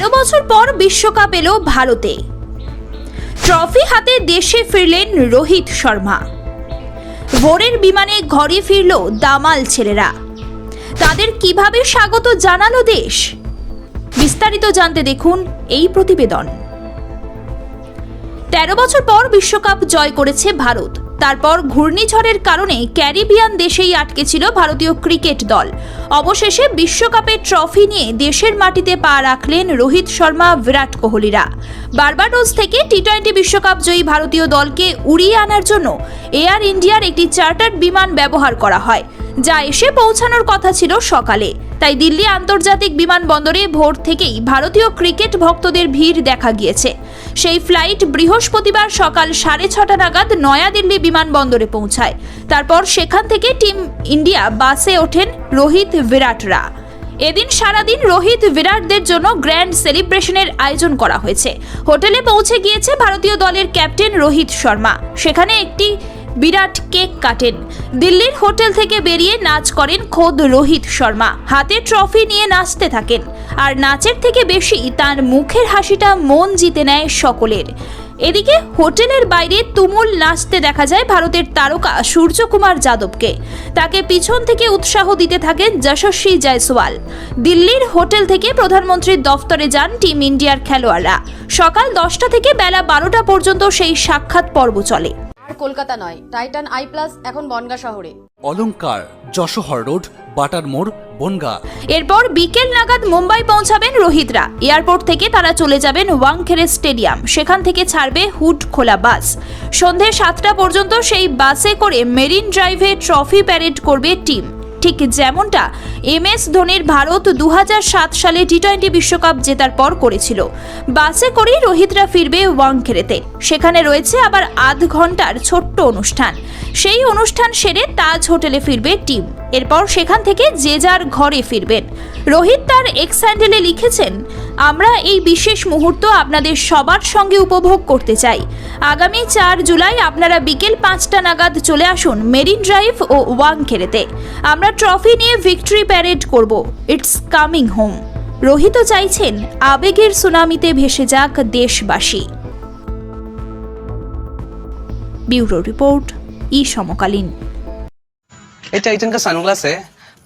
তেরো বছর পর বিশ্বকাপ এলো ভারতে। ট্রফি হাতে দেশে ফিরলেন রোহিত শর্মা। ভোরের বিমানে ঘরে ফিরল দামাল ছেলেরা। তাদের কীভাবে স্বাগত জানালো দেশ? বিস্তারিত জানতে দেখুন এই প্রতিবেদন। তেরো বছর পর বিশ্বকাপ জয় করেছে ভারত। তারপর ঘূর্ণিঝড়ের কারণে ক্যারিবিয়ান দেশেই আটকে ছিল ভারতীয় ক্রিকেট দল। অবশেষে বিশ্বকাপের ট্রফি নিয়ে দেশের মাটিতে পা রাখলেন রোহিত শর্মা, বিরাট কোহলিরা। বার্বাডোস থেকে টি টোয়েন্টি বিশ্বকাপ জয়ী ভারতীয় দলকে উড়িয়ে আনার জন্য এয়ার ইন্ডিয়ার একটি চার্টার্ড বিমান ব্যবহার করা হয়, যা এসে পৌঁছানোর কথা ছিল সকালে। তাই দিল্লি আন্তর্জাতিক বিমানবন্দরে ভোর থেকেই ভারতীয় ক্রিকেট ভক্তদের ভিড় দেখা গিয়েছে। সেই ফ্লাইট বৃহস্পতিবার সকাল সাড়ে ছটা নাগাদ নয়াদিল্লি বিমানবন্দরে পৌঁছায়। তারপর সেখান থেকে টিম ইন্ডিয়া বাসে ওঠেন রোহিত বিরাটরা এদিন সারাদিন রোহিত বিরাটদের জন্য গ্র্যান্ড সেলিব্রেশনের আয়োজন করা হয়েছে। হোটেলে পৌঁছে গিয়েছে ভারতীয় দলের ক্যাপ্টেন রোহিত শর্মা। সেখানে একটি বিরাট কেক কাটেন। দিল্লির হোটেল থেকে বেরিয়ে নাচ করেন খোদ রোহিত শর্মা। হাতে ট্রফি নিয়ে নাচতে থাকেন। আর নাচের থেকে বেশি তার মুখের হাসিটা মন জিতে নেয় সকলের। এদিকে হোটেলের বাইরে তুমুল নাচতে দেখা যায় ভারতের তারকা সূর্যকুমার যাদবকে। তাকে পিছন থেকে উৎসাহ দিতে থাকেন যশস্বী জয়সওয়াল। দিল্লির হোটেল থেকে প্রধানমন্ত্রীর দফতরে যান টিম ইন্ডিয়ার খেলোয়াড়রা। সকাল দশটা থেকে বেলা বারোটা পর্যন্ত সেই সাক্ষাৎ পর্ব চলে। আর কলকাতা নয় টাইটান আই প্লাস এখন বনগা শহরে। অলংকার যশোহর রোড বাটার মোড় বনগা। এরপর বিকেল নাগাদ মুম্বাই পৌঁছাবেন রোহিতরা। এয়ারপোর্ট থেকে তারা চলে যাবেন ওয়াংখেড়ে স্টেডিয়াম। সেখান থেকে ছাড়বে হুড খোলা বাস। সন্ধে সাতটা পর্যন্ত সেই বাসে করে মেরিন ড্রাইভে ট্রফি প্যারেড করবে টিম। ঠিক যেমনটা এম এস ধোনির ভারত দু হাজার সাত সালে টি টোয়েন্টি বিশ্বকাপ জেতার পর করেছিল। বাসে করেই রোহিতরা ফিরবে ওয়াংখেড়েতে। সেখানে রয়েছে আবার আধ ঘণ্টার ছোট্ট অনুষ্ঠান। সেই অনুষ্ঠান সেরে তাজ হোটেলে ফিরবে টিম। এরপর সেখান থেকে যে যার ঘরে ফিরবেন। রোহিত তার এক্স হ্যান্ডেলে লিখেছেন আমরা এই বিশেষ মুহূর্ত আপনাদের সবার সঙ্গে উপভোগ করতে চাই আগামী চার জুলাই আপনারা বিকেল পাঁচটা নাগাদ চলে আসুন মেরিন ড্রাইভ ও ওয়াংখেড়েতে আমরা ট্রফি নিয়ে ভিক্টরি প্যারেড করব ইটস কামিং হোম রোহিত চাইছেন আবেগের সুনামিতে ভেসে যাক দেশবাসী ব্যুরো রিপোর্ট ই সমকালীন ये टाइटन का सनग्लास है